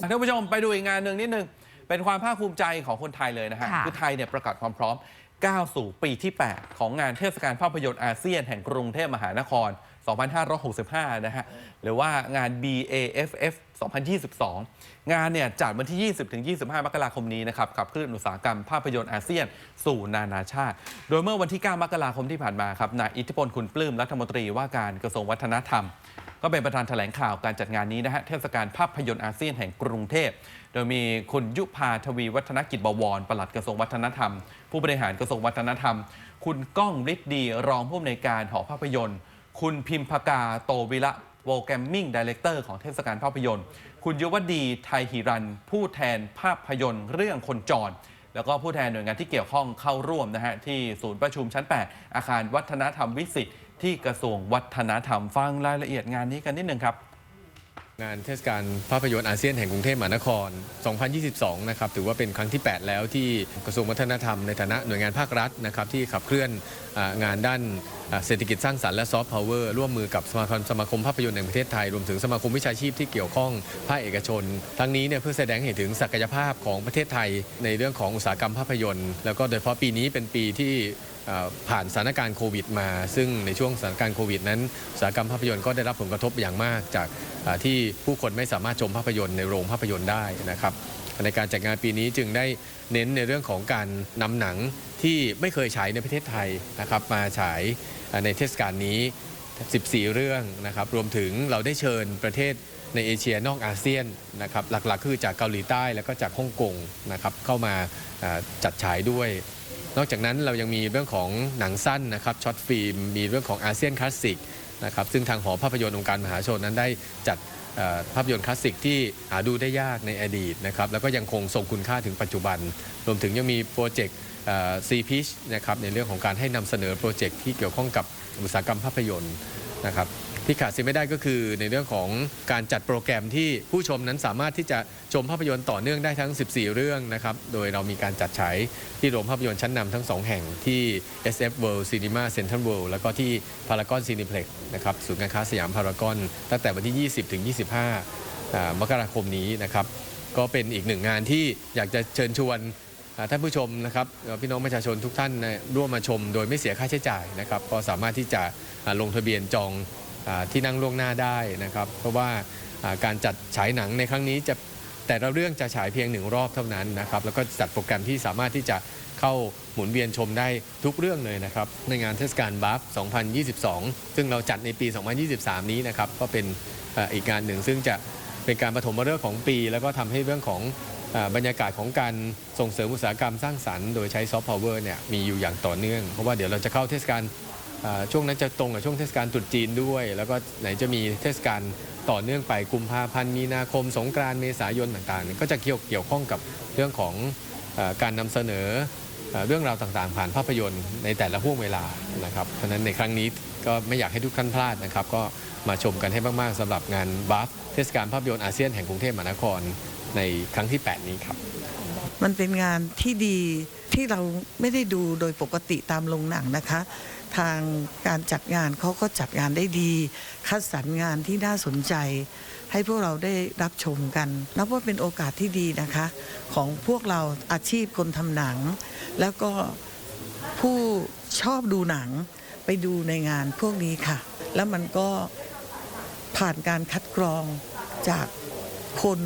ท่านผู้ชมไปดูอีกงานหนึ่งนิดนึง เป็นความภาคภูมิใจของคนไทยเลยนะฮะค่ะคือไทยเนี่ยประกาศความพร้อมก้าวสู่ปีที่ 8 ของงานเทศกาลภาพยนตร์อาเซียนแห่งกรุงเทพมหานคร 2565 นะฮะ หรือว่างาน BAFF 2022 งานเนี่ยจัดวันที่ 20-25 มกราคมนี้นะครับขับเคลื่อนอุตสาหกรรมภาพยนตร์อาเซียน สู่นานาชาติ โดยเมื่อวันที่ 9 มกราคมที่ผ่านมาครับนายอิทธิพลคุณปลื้มรัฐมนตรีว่าการกระทรวงวัฒนธรรม ก็เป็นประธานแถลงข่าวการจัดงานนี้นะฮะเทศกาลภาพยนตร์อาเซียนแห่งกรุงเทพ โดยมีคุณยุพาทวีวัฒนกิจบวรปลัดกระทรวงวัฒนธรรม ผู้บริหารกระทรวงวัฒนธรรม คุณก้องฤทธิ์ดี รองผู้อำนวยการหอภาพยนตร์ คุณพิมพกาโตวิระโปรแกรมมิ่งดีเลกเตอร์ของเทศกาลภาพยนตร์ คุณยุวดีไทยหิรัน ผู้แทนภาพยนตร์เรื่องคนจร แล้วก็ผู้แทนหน่วยงานที่เกี่ยวข้องเข้าร่วมนะฮะ ที่ศูนย์ประชุมชั้น 8 อาคารวัฒนธรรมวิสิตที่กระทรวงวัฒนธรรมฟังรายละเอียดงานนี้กันนิดหนึ่งครับ งานเทศกาลภาพยนตร์อาเซียนแห่งกรุงเทพมหานคร 2022 นะครับถือว่าเป็นครั้งที่ 8 แล้วที่กระทรวงวัฒนธรรมในฐานะหน่วยงานภาครัฐนะครับที่ขับเคลื่อนงานด้านเศรษฐกิจสร้างสรรค์และซอฟต์พาวเวอร์ร่วมมือกับสมาคมสมาคมภาพยนตร์แห่งประเทศไทย รวมถึงสมาคมวิชาชีพที่เกี่ยวข้องภาคเอกชน ทั้งนี้เนี่ยเพื่อแสดงเห็นถึงศักยภาพของประเทศไทย ในเรื่องของอุตสาหกรรมภาพยนตร์ แล้วก็โดยเฉพาะปีนี้เป็นปีที่ ผ่านสถานการณ์โควิดมา ซึ่งในช่วงสถานการณ์โควิดนั้นอุตสาหกรรมภาพยนตร์ก็ได้รับผลกระทบอย่างมากจากที่ผู้คนไม่สามารถชมภาพยนตร์ในโรงภาพยนตร์ได้นะครับในการจัดงานปีนี้จึงได้เน้นในเรื่องของการนำหนังที่ไม่เคยฉายในประเทศไทยนะครับมาฉายในเทศกาลนี้ 14 เรื่องนะครับรวมถึงเราได้เชิญประเทศในเอเชียนอกอาเซียนนะครับหลักๆ คือจากเกาหลีใต้แล้วก็จากฮ่องกงนะครับเข้ามาจัดฉายด้วย นอกจากนั้นเรายังมีเรื่องของหนังสั้นนะครับช็อตฟิล์มมีเรื่องของอาเซียนคลาสสิกนะครับซึ่งทางหอภาพยนตร์องค์การมหาชนนั้นได้จัดภาพยนตร์คลาสสิกที่หาดูได้ยากในอดีตนะครับแล้วก็ยังคงทรงคุณค่าถึงปัจจุบัน รวมถึงยังมีโปรเจกต์ซีพิชนะครับในเรื่องของการให้นำเสนอโปรเจกต์ที่เกี่ยวข้องกับอุตสาหกรรมภาพยนตร์นะครับ ที่ขาดเสียไม่ได้ก็คือในเรื่องของการจัดโปรแกรมที่ผู้ชมนั้นสามารถที่จะชมภาพยนตร์ต่อเนื่องได้ทั้ง 14 เรื่องนะครับ โดยเรามีการจัดฉายที่โรงภาพยนตร์ชั้นนำทั้ง 2 แห่งที่ SF World Cinema Central World แล้วก็ที่ Paragon Cineplex นะครับศูนย์การค้าสยามพารากอนตั้งแต่วันที่ 20 ถึง 25อ่ามกราคมนี้นะครับ ก็เป็นอีกหนึ่งงานที่อยากจะเชิญชวนท่านผู้ชมนะครับพี่น้องประชาชนทุกท่านร่วมมาชม โดยไม่เสียค่าใช้จ่ายนะครับ ก็สามารถที่จะลงทะเบียนจอง ที่นั่งล่วงหน้าได้นะครับ เพราะว่าการจัดฉายหนังในครั้งนี้จะแต่ละเรื่องจะฉายเพียงหนึ่งรอบเท่านั้นนะครับ แล้วก็จัดโปรแกรมที่สามารถที่จะเข้าหมุนเวียนชมได้ทุกเรื่องเลยนะครับ ในงานเทศกาลบัฟ 2022 ซึ่งเราจัดในปี 2023 นี้นะครับ ก็เป็นอีกงานหนึ่งซึ่งจะเป็นการปฐมฤกษ์ของปี แล้วก็ทำให้เรื่องของบรรยากาศของการส่งเสริมอุตสาหกรรมสร้างสรรค์โดยใช้ซอฟต์พาวเวอร์เนี่ยมีอยู่อย่างต่อเนื่อง เพราะว่าเดี๋ยวเราจะเข้าเทศกาล ช่วงนั้นจะตรงกับช่วงเทศกาลตรุษจีนด้วย แล้วก็ไหนจะมีเทศกาลต่อเนื่องไปกุมภาพันธ์มีนาคม สงกรานต์เมษายนต่างๆ ก็จะเกี่ยวเกี่ยวข้องกับเรื่องของอการนำเสนอเรื่องราวต่างๆ ผ่านภาพยนตร์ในแต่ละห่วงเวลานะครับเพราะฉะนั้นในครั้งนี้ก็ไม่อยากให้ทุกท่านพลาดนะครับ ก็มาชมกันให้มากๆสำหรับงานบัฟเทศกาลภาพยนตร์อาเซียนแห่งกรุงเทพมหานครในครั้งที่ 8 นี้ครับ มันเป็นงานที่ดีที่เราไม่ได้ดูโดยปกติตามโรงหนังนะคะ ทางการจัดงานเขาก็จัดงานได้ดี คัดสรรงานที่น่าสนใจ ให้พวกเราได้รับชมกัน นับว่าเป็นโอกาสที่ดีนะคะ ของพวกเราอาชีพคนทำหนัง แล้วก็ผู้ชอบดูหนังไปดูในงานพวกนี้ค่ะ แล้วมันก็ผ่านการคัดกรองจากคน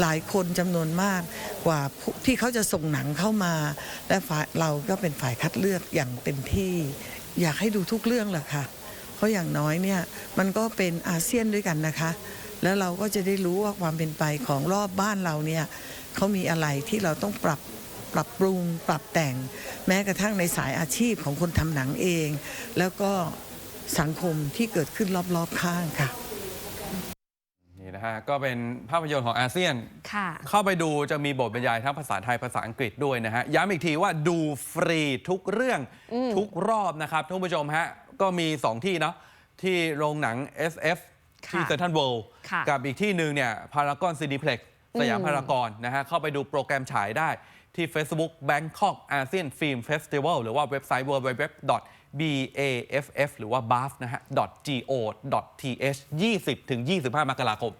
หลายคนจำนวนมากกว่าที่เขาจะส่งหนังเข้ามา และฝ่ายเราก็เป็นฝ่ายคัดเลือกอย่างเต็มที่ อยากให้ดูทุกเรื่องแหละค่ะ เพราะอย่างน้อยเนี่ยมันก็เป็นอาเซียนด้วยกันนะคะ แล้วเราก็จะได้รู้ว่าความเป็นไปของรอบบ้านเราเนี่ยเขามีอะไรที่เราต้องปรับปรับปรุงปรับแต่ง แม้กระทั่งในสายอาชีพของคนทำหนังเอง แล้วก็สังคมที่เกิดขึ้นรอบๆข้างค่ะ นี่นะฮะก็เป็นภาพยนตร์ของอาเซียน ค่ะเข้าไปดูจะมีบทบรรยายทั้งภาษาไทยภาษาอังกฤษด้วยนะฮะ ย้ำอีกทีว่าดูฟรีทุกเรื่องอืมทุกรอบนะครับท่านผู้ชมฮะ ก็มี 2 ที่เนาะที่โรงหนัง SF ค่ะที่เซ n นทรัลเวิลด์ค่ะ กับอีกที่หนึ่งเนี่ยพารากอนซีนิเพล็กสยามอืมพารากอนนะฮะ เข้าไปดูโปรแกรมฉายได้ที่ Facebook Bangkok ASEAN Film Festival หรือว่าเว็บไซต์ www baff หรือว่า baf นะฮะ go th 20-25 มกราคม